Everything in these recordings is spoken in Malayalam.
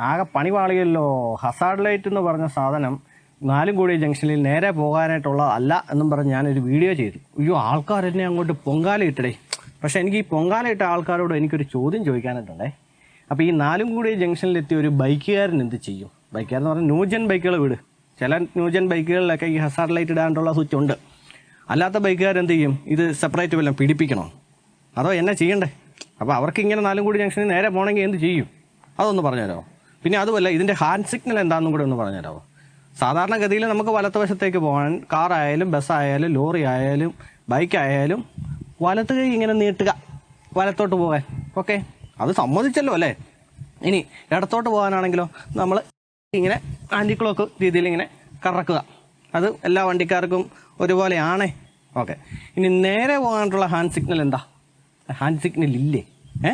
ആകെ പണി പാളിയല്ലോ ഹസാർഡ് ലൈറ്റ് എന്ന് പറഞ്ഞ സാധനം നാലും കോടി ജംഗ്ഷനിൽ നേരെ പോകാനായിട്ടുള്ള അല്ല എന്നും പറഞ്ഞ് ഞാനൊരു വീഡിയോ ചെയ്തു. അയ്യോ ആൾക്കാർ എന്നെ അങ്ങോട്ട് പൊങ്കാല ഇട്ടടേ. പക്ഷേ എനിക്ക് ഈ പൊങ്കാല ഇട്ട ആൾക്കാരോട് എനിക്കൊരു ചോദ്യം ചോദിക്കാനായിട്ടുണ്ടേ. അപ്പോൾ ഈ നാലും കൂടി ജംഗ്ഷനിലെത്തിയ ഒരു ബൈക്കുകാരൻ എന്ത് ചെയ്യും? ബൈക്കുകാരൻ എന്ന് പറഞ്ഞാൽ ന്യൂജൻ ബൈക്കുകൾ വിട്. ചില ന്യൂജൻ ബൈക്കുകളിലൊക്കെ ഈ ഹസാർഡ് ലൈറ്റ് ഇടാനുള്ള സ്വിച്ച് ഉണ്ട്. അല്ലാത്ത ബൈക്കുകാർ എന്ത് ചെയ്യും? ഇത് സെപ്പറേറ്റ് വല്ലതും പിടിപ്പിക്കണോ? അതോ എന്നെ ചെയ്യണ്ടേ? അപ്പോൾ അവർക്ക് ഇങ്ങനെ നാലും കൂടി ജംഗ്ഷനിൽ നേരെ പോകണമെങ്കിൽ എന്ത് ചെയ്യും? അതൊന്ന് പറഞ്ഞുതരാമോ? പിന്നെ അതുമല്ല ഇതിന്റെ ഹാൻഡ് സിഗ്നൽ എന്താണെന്നും കൂടെ ഒന്ന് പറഞ്ഞുതരാമോ സാധാരണഗതിയിൽ നമുക്ക് വലത്തുവശത്തേക്ക് പോകാൻ കാറായാലും ബസ്സായാലും ലോറി ആയാലും ബൈക്കായാലും വലത്ത് കൈ ഇങ്ങനെ നീട്ടുക വലത്തോട്ട് പോകാൻ. ഓക്കെ അത് സമ്മതിച്ചല്ലോ അല്ലേ? ഇനി ഇടത്തോട്ട് പോകാനാണെങ്കിലോ നമ്മൾ ഇങ്ങനെ ആന്റി ക്ലോക്ക് രീതിയിൽ ഇങ്ങനെ കറക്കുക. അത് എല്ലാ വണ്ടിക്കാർക്കും ഒരുപോലെയാണ്. ഓക്കെ ഇനി നേരെ പോകാനുള്ള ഹാൻഡ് സിഗ്നൽ എന്താ? ഹാൻഡ് സിഗ്നൽ ഇല്ലേ? ഏ?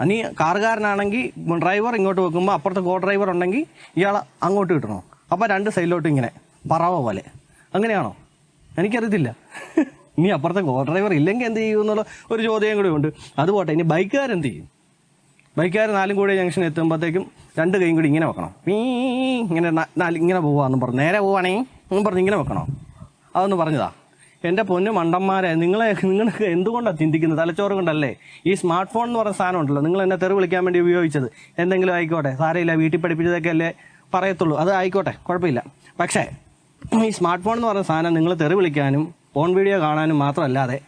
നീ കാറുകാരനാണെങ്കിൽ ഡ്രൈവർ ഇങ്ങോട്ട് വെക്കുമ്പോൾ അപ്പുറത്ത് കോ ഡ്രൈവർ ഉണ്ടെങ്കിൽ ഇയാൾ അങ്ങോട്ട് കിട്ടണോ അപ്പോൾ രണ്ട് സൈഡിലോട്ട് ഇങ്ങനെ പറവ പോലെ. അങ്ങനെയാണോ? എനിക്കറിയത്തില്ല. ഇനി അപ്പുറത്തെ കോ ഡ്രൈവർ ഇല്ലെങ്കിൽ എന്ത് ചെയ്യും എന്നുള്ള ഒരു ചോദ്യം കൂടെ ഉണ്ട്. അതുപോട്ടെ ഇനി ബൈക്കുകാരെന്ത് ചെയ്യും? ബൈക്കുകാർ നാലും കൂടി ജംഗ്ഷൻ എത്തുമ്പോഴത്തേക്കും രണ്ട് കൈയും കൂടി ഇങ്ങനെ വെക്കണം? ഈ ഇങ്ങനെ നാല് ഇങ്ങനെ പോവാന്നും പറഞ്ഞു. നേരെ പോവുകയാണെങ്കിൽ എന്നും പറഞ്ഞ് ഇങ്ങനെ വെക്കണം? അതൊന്ന് പറഞ്ഞതാ. എന്റെ പൊന്നു മണ്ടന്മാരെ നിങ്ങളെ നിങ്ങൾക്ക് എന്തുകൊണ്ടാണ് ചിന്തിക്കുന്നത്? തലച്ചോറ് കൊണ്ടല്ലേ? ഈ സ്മാർട്ട് ഫോൺ എന്ന് പറഞ്ഞ സാധനം ഉണ്ടല്ലോ നിങ്ങൾ എന്നെ തെറി വിളിക്കാൻ വേണ്ടി ഉപയോഗിച്ചത്. എന്തെങ്കിലും ആയിക്കോട്ടെ സാരയില്ല വീട്ടിൽ പഠിപ്പിച്ചതൊക്കെ അല്ലേ പറയത്തുള്ളൂ. അത് ആയിക്കോട്ടെ കുഴപ്പമില്ല. പക്ഷേ ഈ സ്മാർട്ട് ഫോൺ എന്ന് പറഞ്ഞ സാധനം നിങ്ങൾ തെറി വിളിക്കാനും ഫോൺ വീഡിയോ കാണാനും മാത്രമല്ലാതെ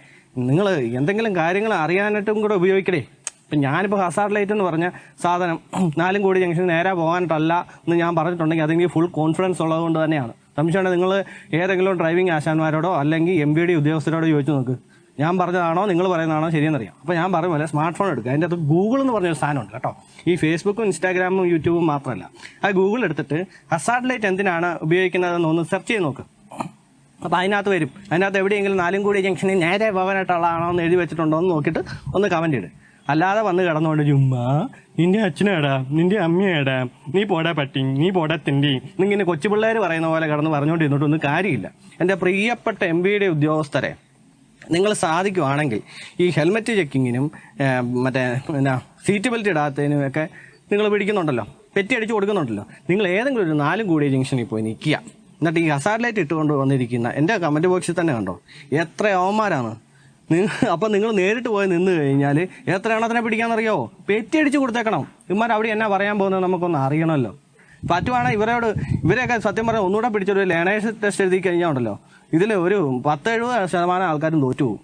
നിങ്ങൾ എന്തെങ്കിലും കാര്യങ്ങൾ അറിയാനായിട്ടും കൂടെ ഉപയോഗിക്കണേ. ഇപ്പം ഞാനിപ്പോൾ ഹസാർഡ് ലൈറ്റ് എന്ന് പറഞ്ഞ സാധനം നാലും കോടി ജംഗ്ഷൻ നേരെ പോകാനായിട്ടല്ല എന്ന് ഞാൻ പറഞ്ഞിട്ടുണ്ടെങ്കിൽ അതെനിക്ക് ഫുൾ കോൺഫിഡൻസ് ഉള്ളതുകൊണ്ട് തന്നെയാണ്. സംശയമാണ്. നിങ്ങൾ ഏതെങ്കിലും ഡ്രൈവിംഗ് ആശാന്മാരോടോ അല്ലെങ്കിൽ എം ബി ഡി ഉദ്യോഗസ്ഥരോടോ ചോദിച്ചു നോക്ക്. ഞാൻ പറഞ്ഞതാണോ നിങ്ങൾ പറയുന്നതാണോ ശരിയെന്നറിയാം. അപ്പോൾ ഞാൻ പറയും പോലെ സ്മാർട്ട് ഫോൺ എടുക്കുക. അതിന്റെ അകത്ത് ഗൂഗിൾ എന്ന് പറഞ്ഞൊരു സാധനമുണ്ട് കേട്ടോ. ഈ ഫേസ്ബുക്കും ഇൻസ്റ്റാഗ്രാമും യൂട്യൂബും മാത്രമല്ല. ആ ഗൂഗിൾ എടുത്തിട്ട് ഹസാർഡ് ലൈറ്റ് എന്തിനാണ് ഉപയോഗിക്കുന്നതെന്ന് ഒന്ന് സെർച്ച് ചെയ്ത് നോക്ക്. അപ്പോൾ അതിനകത്ത് വരും. അതിനകത്ത് എവിടെയെങ്കിലും നാലും കൂടി ജംഗ്ഷനിൽ നേരെ പോകാനായിട്ടുള്ളതാണോ എന്ന് എഴുതി വെച്ചിട്ടുണ്ടോ എന്ന് നോക്കിയിട്ട് ഒന്ന് കമന്റ് ഇട്. അല്ലാതെ വന്ന് കിടന്നുകൊണ്ട് ചുമ്മാ നിന്റെ അച്ഛനേടാ നിന്റെ അമ്മയേടാ നീ പോടാ പട്ടി നീ പോടാ തിണ്ടി. നിങ്ങനെ കൊച്ചു പിള്ളേർ പറയുന്ന പോലെ കിടന്ന് പറഞ്ഞുകൊണ്ടിരുന്നിട്ടൊന്നും കാര്യമില്ല. എന്റെ പ്രിയപ്പെട്ട എം ബിയുടെ ഉദ്യോഗസ്ഥരെ നിങ്ങൾ സാധിക്കുവാണെങ്കിൽ ഈ ഹെൽമെറ്റ് ചെക്കിങ്ങിനും മറ്റേ എന്നാ സീറ്റ് ബെൽറ്റ് ഇടാത്തതിനും ഒക്കെ നിങ്ങൾ പിടിക്കുന്നുണ്ടല്ലോ. പെറ്റി അടിച്ച് കൊടുക്കുന്നുണ്ടല്ലോ. നിങ്ങൾ ഏതെങ്കിലും ഒരു നാലും കൂടിയ ജംഗ്ഷനിൽ പോയി നിൽക്കുക. എന്നിട്ട് ഈ ഹസാർഡ് ലൈറ്റ് ഇട്ടുകൊണ്ട് വന്നിരിക്കുന്ന എന്റെ കമന്റ് ബോക്സിൽ തന്നെ കണ്ടോ? എത്ര അവന്മാരാണ്. അപ്പം നിങ്ങൾ നേരിട്ട് പോയി നിന്ന് കഴിഞ്ഞാൽ എത്ര എണ്ണത്തിനെ പിടിക്കാന്നറിയോ? പെറ്റി അടിച്ച് കൊടുത്തേക്കണം. ഇവന്മാർ അവിടെ എന്നാ പറയാൻ പോകുന്നത് നമുക്കൊന്ന് അറിയണമല്ലോ. പറ്റുവാണെ ഇവരോട് ഇവരെയൊക്കെ സത്യം പറഞ്ഞാൽ ഒന്നുകൂടെ പിടിച്ചൊരു ലേണേഴ്സ് ടെസ്റ്റ് എഴുതി കഴിഞ്ഞാൽ ഉണ്ടല്ലോ. ഇതിൽ ഒരു പത്ത് എഴുപത് ശതമാനം ആൾക്കാരും തോറ്റു പോകും.